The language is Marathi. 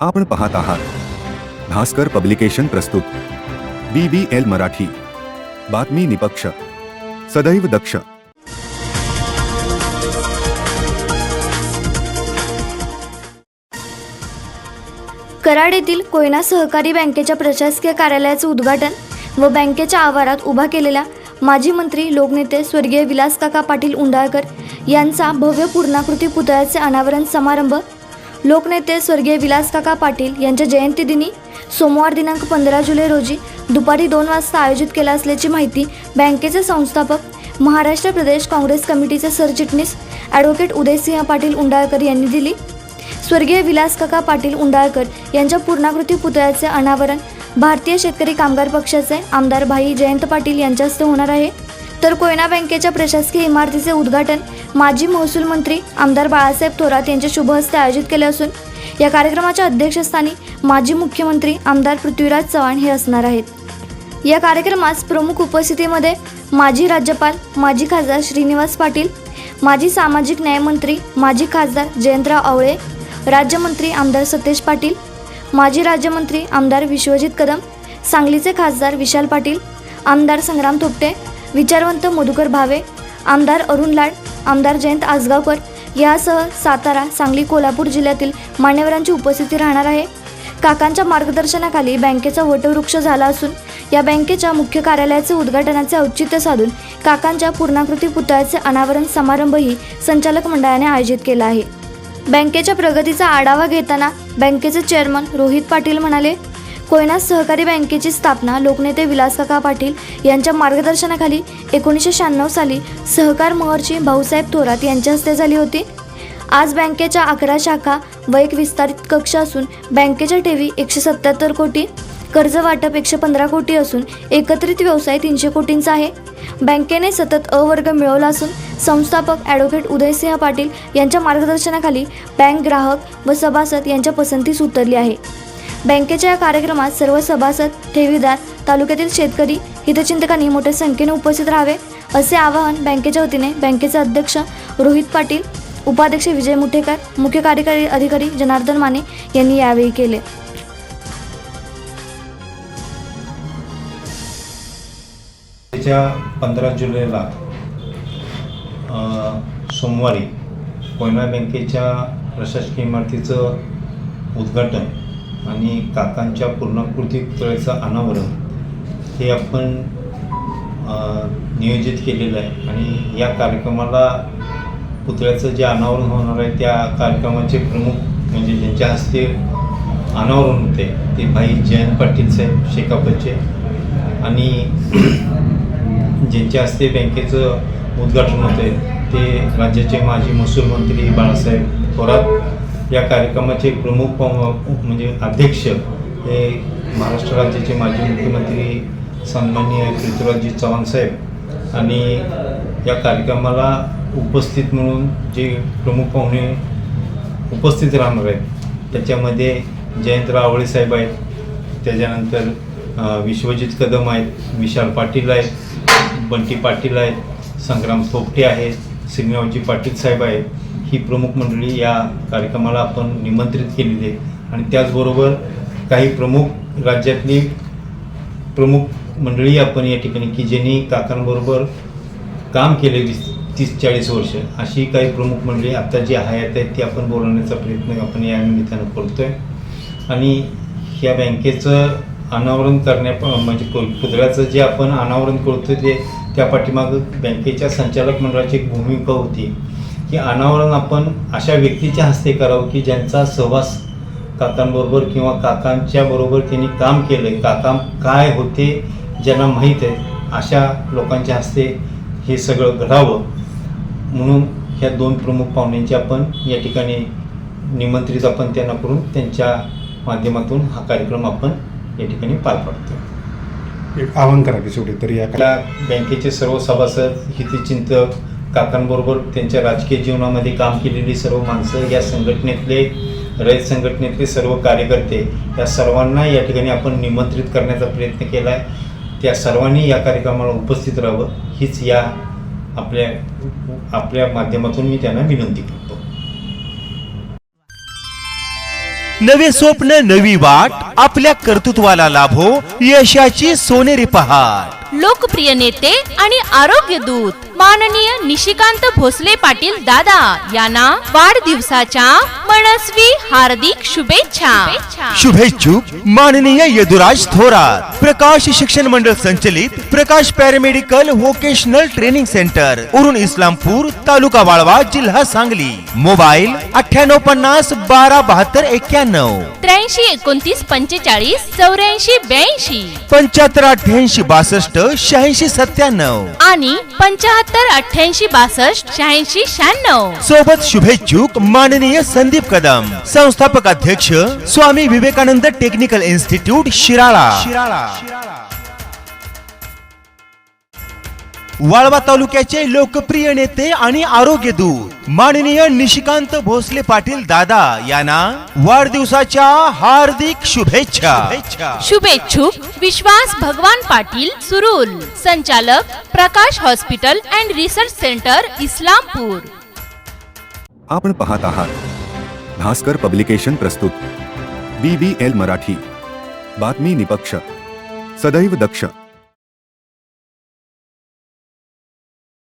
आपण पाहत आहात. भास्कर पब्लिकेशन प्रस्तुत. B B L Marathi. बातमी निपक्ष. सदैव दक्ष. कराड येथील कोयना सहकारी बँकेच्या प्रशासकीय कार्यालयाचे उद्घाटन व बँकेच्या आवारात उभा केलेल्या माजी मंत्री लोकनेते स्वर्गीय विलासकाका पाटील उंडाळकर यांचा भव्य पूर्णाकृती पुतळ्याचे अनावरण समारंभ लोकनेते स्वर्गीय विलासकाका पाटील यांच्या जयंतीदिनी सोमवार दिनांक पंधरा जुलै रोजी दुपारी दोन वाजता आयोजित केला असल्याची माहिती बँकेचे संस्थापक महाराष्ट्र प्रदेश काँग्रेस कमिटीचे सरचिटणीस ॲडव्होकेट उदयसिंह पाटील उंडाळकर यांनी दिली. स्वर्गीय विलासकाका पाटील उंडाळकर यांच्या पूर्णाकृती पुतळ्याचे अनावरण भारतीय शेतकरी कामगार पक्षाचे आमदार भाई जयंत पाटील यांच्या हस्ते होणार आहे. तर कोयना बँकेच्या प्रशासकीय इमारतीचे उद्घाटन माजी महसूल मंत्री आमदार बाळासाहेब थोरात यांच्या शुभ हस्ते आयोजित केले असून या कार्यक्रमाच्या अध्यक्षस्थानी माजी मुख्यमंत्री आमदार पृथ्वीराज चव्हाण हे असणार आहेत. या कार्यक्रमास प्रमुख उपस्थितीमध्ये माजी राज्यपाल माजी खासदार श्रीनिवास पाटील माजी सामाजिक न्यायमंत्री माजी खासदार जयंतराव आवळे राज्यमंत्री आमदार सतेज पाटील माजी राज्यमंत्री आमदार विश्वजित कदम सांगलीचे खासदार विशाल पाटील आमदार संग्राम थोपटे विचारवंत मधुकर भावे आमदार अरुण लाड आमदार जयंत आसगावकर यासह सातारा सांगली कोल्हापूर जिल्ह्यातील मान्यवरांची उपस्थिती राहणार आहे. काकांच्या मार्गदर्शनाखाली बँकेचा वटवृक्ष झाला असून या बँकेच्या मुख्य कार्यालयाचे उद्घाटनाचे औचित्य साधून काकांच्या पूर्णाकृती पुतळ्याचे अनावरण समारंभही संचालक मंडळाने आयोजित केला आहे. बँकेच्या प्रगतीचा आढावा घेताना बँकेचे चेअरमन रोहित पाटील म्हणाले कोयना सहकारी बँकेची स्थापना लोकनेते विलासकाका पाटील यांच्या मार्गदर्शनाखाली एकोणीसशे शहाण्णव साली सहकार महर्षी भाऊसाहेब थोरात यांच्या हस्ते झाली होती. आज बँकेच्या अकरा शाखा व एक विस्तारित कक्ष असून बँकेच्या ठेवी एकशे सत्याहत्तर कोटी कर्ज वाटप एकशे पंधरा कोटी असून एकत्रित व्यवसाय तीनशे कोटींचा आहे. बँकेने सतत अवर्ग मिळवला असून संस्थापक ॲडव्होकेट उदयसिंह पाटील यांच्या मार्गदर्शनाखाली बँक ग्राहक व सभासद यांच्या पसंतीस उतरली आहे. बँकेच्या या कार्यक्रमात सर्व सभासद ठेवीदार तालुक्यातील शेतकरी हितचिंतकांनी मोठ्या संख्येने उपस्थित राहावे असे आवाहन बँकेच्या वतीने बँकेचे अध्यक्ष रोहित पाटील उपाध्यक्ष विजय मुठेकर मुख्य कार्यकारी अधिकारी जनार्दन माने यांनी यावेळी केले. त्याच्या पंधरा जुलैला सोमवारी कोयना बँकेच्या प्रशासकीय इमारतीचं उद्घाटन आणि काकांच्या पूर्णाकृती पुतळ्याचं अनावरण हे आपण नियोजित केलेलं आहे. आणि या कार्यक्रमाला पुतळ्याचं जे अनावरण होणार आहे त्या कार्यक्रमाचे प्रमुख म्हणजे ज्यांच्या हस्ते अनावरण होते ते भाई जयंत पाटील साहेब शेकापचे आणि ज्यांच्या हस्ते बँकेचं उद्घाटन होते ते राज्याचे माजी महसूल मंत्री बाळासाहेब थोरात या कार्यक्रमाचे प्रमुख म्हणजे अध्यक्ष हे महाराष्ट्र राज्याचे माजी मुख्यमंत्री सन्माननीय पृथ्वीराजी चव्हाण साहेब आणि या कार्यक्रमाला उपस्थित म्हणून जे प्रमुख पाहुणे उपस्थित राहणार आहेत त्याच्यामध्ये जयंतराव आवळे साहेब आहेत त्याच्यानंतर विश्वजित कदम आहेत विशाल पाटील आहेत बंटी पाटील आहेत संग्राम थोपटे आहेत श्रीनिवासजी पाटील साहेब आहेत ही प्रमुख मंडळी या कार्यक्रमाला आपण निमंत्रित केलेली आहे. आणि त्याचबरोबर काही प्रमुख राज्यातली प्रमुख मंडळी आपण या ठिकाणी की ज्यांनी काकांबरोबर काम केले वीस तीस चाळीस वर्ष अशी काही प्रमुख मंडळी आता जी हयात आहेत ती आपण बोलवण्याचा प्रयत्न आपण या निमित्तानं आहे आणि ह्या बँकेचं अनावरण करण्या म्हणजे पुतळ्याचं जे आपण अनावरण करतोय ते त्या पाठीमागं बँकेच्या संचालक मंडळाची एक भूमिका होती. की अनावरण आपण अशा व्यक्तीच्या हस्ते करावं की ज्यांचा सहवास काकांबरोबर किंवा काकांच्या बरोबर त्यांनी काम केलं आहे काका काय होते ज्यांना माहीत आहे अशा लोकांच्या हस्ते हे सगळं घडावं. म्हणून ह्या दोन प्रमुख पाहुण्यांची आपण या ठिकाणी निमंत्रित आपण त्यांना करून त्यांच्या माध्यमातून हा कार्यक्रम आपण या ठिकाणी पार पाडतो एक आवाहन करा की शेवटी तरी या आपल्या बँकेचे सर्व सभासद हितचिंतक काकांबरोबर त्यांच्या राजकीय जीवनामध्ये काम केलेली सर्व माणसं या संघटनेतले रयत संघटनेतले सर्व कार्यकर्ते या सर्वांना या ठिकाणी आपण निमंत्रित करण्याचा प्रयत्न केला आहे त्या सर्वांनी या कार्यक्रमाला उपस्थित राहावं हीच या आपल्या आपल्या माध्यमातून मी त्यांना विनंती करतो. नवे स्वप्न नवी वाट आपल्या कर्तृत्वाला लाभो यशाची सोनेरी पहाट. लोकप्रिय नेते आणि आरोग्य दूत माननीय निशिकांत भोसले पाटील दादा यांना वाढदिवसाच्या मनस्वी हार्दिक शुभेच्छा. शुभेच्छुक माननीय यदुराज थोरात प्रकाश शिक्षण मंडळ संचलित Prakash paramedical vocational training centre Urun Islampur तालुका वाळवा जिल्हा सांगली. मोबाईल अठ्ठ्याण्णव पन्नास बारा बहात्तर एक्क्याण्णव. त्र्याऐंशी एकोणतीस पंचेचाळीस चौऱ्याऐंशी ब्याऐंशी. पंच्याहत्तर अठ्ठ्याऐंशी बासष्ट शहाऐंशी सत्त्याण्णव. आणि पंच्याहत्तर अठ्ठ्याऐंशी बासष्ट शहाऐंशी शहाण्णव. सोबत शुभेच्छुक माननीय संदीप कदम संस्थापक अध्यक्ष स्वामी विवेकानंद टेक्निकल इन्स्टिट्यूट शिराळा. वाळवा तालुक्याचे लोकप्रिय नेते आणि आरोग्य दूत माननीय निशिकांत भोसले पाटील दादा यांना वाढदिवसाच्या हार्दिक शुभेच्छा. शुभेच्छुक विश्वास भगवान पाटील सुरूल संचालक Prakash hospital and research centre Islampur. आपण पाहत आहात भास्कर पब्लिकेशन प्रस्तुत बी बी एल मराठी बातमी निपक्ष सदैव दक्ष.